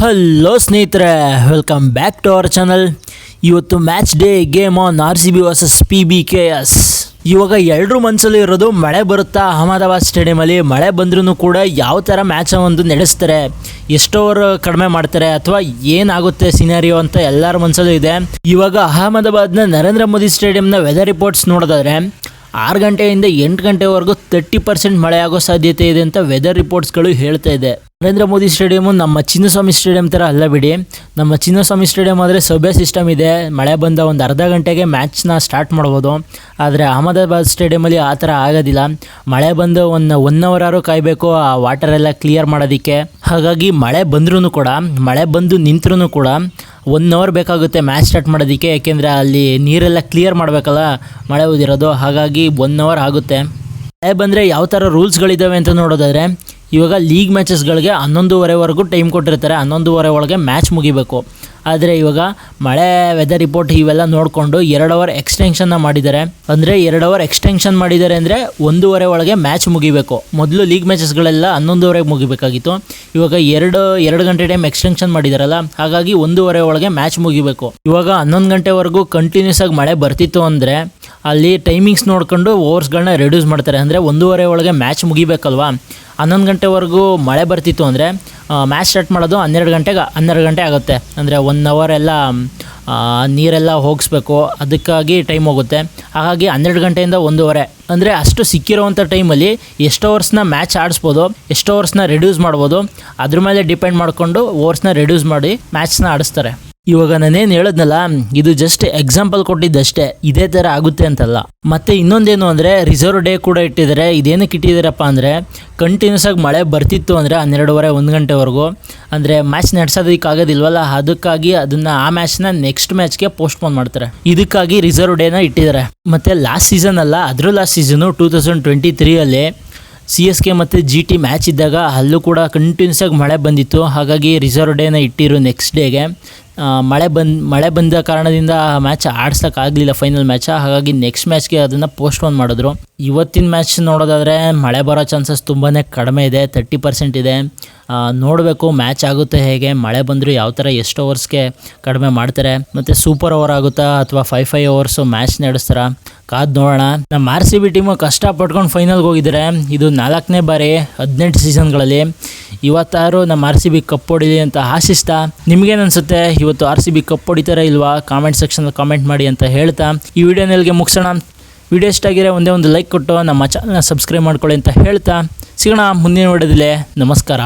Hello ಸ್ನೇಹಿತರೆ welcome back to our channel ಇವತ್ತು match day game on R C B versus P B K S ಇವಾಗ ಎಲ್ಲರೂ ಮನಸ್ಸಲ್ಲಿ ಇರೋದು, ಮಳೆ ಬರುತ್ತಾ? ಅಹಮದಾಬಾದ್ ಸ್ಟೇಡಿಯಮಲ್ಲಿ ಮಳೆ ಬಂದ್ರೂ ಕೂಡ ಯಾವ ಥರ ಮ್ಯಾಚ್ ಒಂದು ನಡೆಸ್ತಾರೆ? ಎಷ್ಟು ಕಡಿಮೆ ಮಾಡ್ತಾರೆ, ಅಥವಾ ಏನಾಗುತ್ತೆ ಸಿನಾರಿಯೋ ಅಂತ ಎಲ್ಲರ ಮನಸ್ಸಲ್ಲೂ ಇದೆ. ಇವಾಗ ಅಹಮದಾಬಾದ್ನ ನರೇಂದ್ರ ಮೋದಿ ಸ್ಟೇಡಿಯಂನ ವೆದರ್ ರಿಪೋರ್ಟ್ಸ್ ನೋಡೋದಾದ್ರೆ, ಆರು ಗಂಟೆಯಿಂದ ಎಂಟು ಗಂಟೆವರೆಗೂ ತರ್ಟಿ ಪರ್ಸೆಂಟ್ ಮಳೆ ಆಗೋ ಸಾಧ್ಯತೆ ಇದೆ ಅಂತ ವೆದರ್ ರಿಪೋರ್ಟ್ಸ್ಗಳು ಹೇಳ್ತಾ ಇದೆ. ನರೇಂದ್ರ ಮೋದಿ ಸ್ಟೇಡಿಯಮು ನಮ್ಮ ಚಿನ್ನಸ್ವಾಮಿ ಸ್ಟೇಡಿಯಂ ಥರ ಅಲ್ಲ ಬಿಡಿ. ನಮ್ಮ ಚಿನ್ನಸ್ವಾಮಿ ಸ್ಟೇಡಿಯಂ ಆದರೆ ಸಭೆ ಸಿಸ್ಟಮ್ ಇದೆ. ಮಳೆ ಬಂದ ಒಂದು ಅರ್ಧ ಗಂಟೆಗೆ ಮ್ಯಾಚ್ನ ಸ್ಟಾರ್ಟ್ ಮಾಡ್ಬೋದು. ಆದರೆ ಅಹಮದಾಬಾದ್ ಸ್ಟೇಡಿಯಮಲ್ಲಿ ಆ ಥರ ಆಗೋದಿಲ್ಲ. ಮಳೆ ಬಂದು ಒಂದು ಒನ್ ಅವರಾರು ಕಾಯಬೇಕು, ಆ ವಾಟರ್ ಎಲ್ಲ ಕ್ಲಿಯರ್ ಮಾಡೋದಕ್ಕೆ. ಹಾಗಾಗಿ ಮಳೆ ಬಂದ್ರೂ ಕೂಡ, ಮಳೆ ಬಂದು ನಿಂತ್ರೂ ಕೂಡ ಒನ್ ಅವರ್ ಬೇಕಾಗುತ್ತೆ ಮ್ಯಾಚ್ ಸ್ಟಾರ್ಟ್ ಮಾಡೋದಕ್ಕೆ. ಏಕೆಂದರೆ ಅಲ್ಲಿ ನೀರೆಲ್ಲ ಕ್ಲಿಯರ್ ಮಾಡಬೇಕಲ್ಲ, ಮಳೆ ಉದಿರೋದು. ಹಾಗಾಗಿ ಒನ್ ಅವರ್ ಆಗುತ್ತೆ. ಮಳೆ ಬಂದರೆ ಯಾವ ಥರ ರೂಲ್ಸ್ಗಳಿದ್ದಾವೆ ಅಂತ ನೋಡೋದಾದರೆ ಇವಾಗ ಲೀಗ್ ಮ್ಯಾಚಸ್ಗಳಿಗೆ ಹನ್ನೊಂದುವರೆವರೆಗೂ ಟೈಮ್ ಕೊಟ್ಟಿರ್ತಾರೆ. ಹನ್ನೊಂದುವರೆ ಒಳಗೆ ಮ್ಯಾಚ್ ಮುಗಿಬೇಕು. ಆದರೆ ಇವಾಗ ಮಳೆ ವೆದರ್ ರಿಪೋರ್ಟ್ ಇವೆಲ್ಲ ನೋಡಿಕೊಂಡು ಎರಡು ಅವರ್ ಎಕ್ಸ್ಟೆನ್ಷನ್ನ ಮಾಡಿದ್ದಾರೆ. ಅಂದರೆ ಎರಡು ಅವರ್ ಎಕ್ಸ್ಟೆನ್ಷನ್ ಮಾಡಿದ್ದಾರೆ ಅಂದರೆ ಒಂದೂವರೆ ಒಳಗೆ ಮ್ಯಾಚ್ ಮುಗಿಬೇಕು. ಮೊದಲು ಲೀಗ್ ಮ್ಯಾಚಸ್ಗಳೆಲ್ಲ ಹನ್ನೊಂದುವರೆಗೆ ಮುಗಿಬೇಕಾಗಿತ್ತು. ಇವಾಗ ಎರಡು ಎರಡು ಗಂಟೆ ಟೈಮ್ ಎಕ್ಸ್ಟೆನ್ಷನ್ ಮಾಡಿದಾರಲ್ಲ, ಹಾಗಾಗಿ ಒಂದೂವರೆ ಒಳಗೆ ಮ್ಯಾಚ್ ಮುಗಿಬೇಕು. ಇವಾಗ ಹನ್ನೊಂದು ಗಂಟೆವರೆಗೂ ಕಂಟಿನ್ಯೂಸ್ ಆಗಿ ಮಳೆ ಬರ್ತಿತ್ತು ಅಂದರೆ ಅಲ್ಲಿ ಟೈಮಿಂಗ್ಸ್ ನೋಡ್ಕೊಂಡು ಓವರ್ಸ್ಗಳನ್ನ ರೆಡ್ಯೂಸ್ ಮಾಡ್ತಾರೆ. ಅಂದರೆ ಒಂದೂವರೆ ಒಳಗೆ ಮ್ಯಾಚ್ ಮುಗಿಬೇಕಲ್ವಾ? ಹನ್ನೊಂದು ಗಂಟೆವರೆಗೂ ಮಳೆ ಬರ್ತಿತ್ತು ಅಂದರೆ ಮ್ಯಾಚ್ ಸ್ಟಾರ್ಟ್ ಮಾಡೋದು ಹನ್ನೆರಡು ಗಂಟೆಗೆ ಹನ್ನೆರಡು ಗಂಟೆ ಆಗುತ್ತೆ. ಅಂದರೆ ಒನ್ ಅವರ್ ಎಲ್ಲ ನೀರೆಲ್ಲ ಹೋಗಿಸ್ಬೇಕು. ಅದಕ್ಕಾಗಿ ಟೈಮ್ ಹೋಗುತ್ತೆ. ಹಾಗಾಗಿ ಹನ್ನೆರಡು ಗಂಟೆಯಿಂದ ಒಂದೂವರೆ ಅಂದರೆ ಅಷ್ಟು ಸಿಕ್ಕಿರೋವಂಥ ಟೈಮಲ್ಲಿ ಎಷ್ಟು ಓವರ್ಸ್ನ ಮ್ಯಾಚ್ ಆಡಿಸ್ಬೋದು, ಎಷ್ಟು ಓವರ್ಸ್ನ ರೆಡ್ಯೂಸ್ ಮಾಡ್ಬೋದು, ಅದ್ರ ಮೇಲೆ ಡಿಪೆಂಡ್ ಮಾಡಿಕೊಂಡು ಓವರ್ಸ್ನ ರೆಡ್ಯೂಸ್ ಮಾಡಿ ಮ್ಯಾಚ್ನ ಆಡಿಸ್ತಾರೆ. ಇವಾಗ ನಾನೇನು ಹೇಳದ್ನಲ್ಲ, ಇದು ಜಸ್ಟ್ ಎಕ್ಸಾಂಪಲ್ ಕೊಟ್ಟಿದ್ದಷ್ಟೇ, ಇದೇ ಥರ ಆಗುತ್ತೆ ಅಂತಲ್ಲ. ಮತ್ತೆ ಇನ್ನೊಂದೇನು ಅಂದರೆ ರಿಸರ್ವ್ ಡೇ ಕೂಡ ಇಟ್ಟಿದ್ದಾರೆ. ಇದೇನಕ್ಕೆ ಇಟ್ಟಿದ್ದಾರಪ್ಪ ಅಂದರೆ ಕಂಟಿನ್ಯೂಸ್ ಆಗಿ ಮಳೆ ಬರ್ತಿತ್ತು ಅಂದರೆ ಹನ್ನೆರಡುವರೆ, ಒಂದು ಗಂಟೆವರೆಗೂ. ಅಂದರೆ ಮ್ಯಾಚ್ ನಡೆಸೋದಕ್ಕೆ ಆಗೋದಿಲ್ವಲ್ಲ ಅದಕ್ಕಾಗಿ ಅದನ್ನು ಆ ಮ್ಯಾಚ್ನ ನೆಕ್ಸ್ಟ್ ಮ್ಯಾಚ್ಗೆ ಪೋಸ್ಟ್ಪೋನ್ ಮಾಡ್ತಾರೆ. ಇದಕ್ಕಾಗಿ ರಿಸರ್ವ್ ಡೇನ ಇಟ್ಟಿದ್ದಾರೆ. ಮತ್ತು ಲಾಸ್ಟ್ ಸೀಸನ್ ಅಲ್ಲ ಅದ್ರ last season two thousand twenty ತ್ರೀಯಲ್ಲಿ C S K ಮತ್ತು ಜಿ ಟಿ ಮ್ಯಾಚ್ ಇದ್ದಾಗ, ಅಲ್ಲೂ ಕೂಡ ಕಂಟಿನ್ಯೂಸ್ ಆಗಿ ಮಳೆ ಬಂದಿತ್ತು. ಹಾಗಾಗಿ ರಿಸರ್ವ್ ಡೇನ ಇಟ್ಟಿರು ನೆಕ್ಸ್ಟ್ ಡೇಗೆ ಮಳೆ ಬಂದ್, ಮಳೆ ಬಂದ ಕಾರಣದಿಂದ ಮ್ಯಾಚ್ ಆಡ್ಸೋಕ್ಕಾಗಲಿಲ್ಲ ಫೈನಲ್ ಮ್ಯಾಚ್ ಹಾಗಾಗಿ ನೆಕ್ಸ್ಟ್ ಮ್ಯಾಚ್ಗೆ ಅದನ್ನು ಪೋಸ್ಟ್ಪೋನ್ ಮಾಡಿದ್ರು. ಇವತ್ತಿನ ಮ್ಯಾಚ್ ನೋಡೋದಾದರೆ ಮಳೆ ಬರೋ ಚಾನ್ಸಸ್ ತುಂಬಾ ಕಡಿಮೆ ಇದೆ ತರ್ಟಿ ಪರ್ಸೆಂಟ್ ಇದೆ. ನೋಡಬೇಕು ಮ್ಯಾಚ್ ಆಗುತ್ತೆ ಹೇಗೆ, ಮಳೆ ಬಂದರೂ ಯಾವ ಥರ ಎಷ್ಟು ಓವರ್ಸ್ಗೆ ಕಡಿಮೆ ಮಾಡ್ತಾರೆ, ಮತ್ತು ಸೂಪರ್ ಓವರ್ ಆಗುತ್ತಾ ಅಥವಾ ಫೈ ಫೈ ಓವರ್ಸು ಮ್ಯಾಚ್ ನಡೆಸ್ತಾರ, ಕಾದ್ ನೋಡೋಣ. ನಮ್ಮ ಆರ್ ಸಿ ಬಿ ಟೀಮು ಕಷ್ಟಪಟ್ಕೊಂಡು ಫೈನಲ್ಗೆ ಹೋಗಿದ್ದಾರೆ ಇದು ನಾಲ್ಕನೇ ಬಾರಿ ಹದಿನೆಂಟು ಸೀಸನ್ಗಳಲ್ಲಿ ಇವತ್ತಾರು ನಮ್ಮ ಆರ್ ಸಿ ಬಿ ಕಪ್ ಹೊಡಿಲಿ ಅಂತ ಆಶಿಸ್ತಾ ನಿಮ್ಗೇನು ಅನ್ಸುತ್ತೆ ಇವತ್ತು ಆರ್ ಸಿ ಬಿ ಕಪ್ ಹೊಡಿತಾರ ಇಲ್ವಾ? ಕಾಮೆಂಟ್ ಸೆಕ್ಷನಲ್ಲಿ ಕಾಮೆಂಟ್ ಮಾಡಿ ಅಂತ ಹೇಳ್ತಾ, ಈ ವಿಡಿಯೋನಲ್ಲಿಗೆ ಮುಗಿಸೋಣ. ವಿಡಿಯೋ ಇಷ್ಟ ಆಗಿರೋ ಒಂದೇ ಒಂದು ಲೈಕ್ ಕೊಟ್ಟು ನಮ್ಮ ಚಾನಲ್ನ ಸಬ್ಸ್ಕ್ರೈಬ್ ಮಾಡ್ಕೊಳ್ಳಿ ಅಂತ ಹೇಳ್ತಾ, ಸಿಗೋಣ ಮುಂದಿನ ವಿಡಿಯೋದಲ್ಲಿ ನಮಸ್ಕಾರ.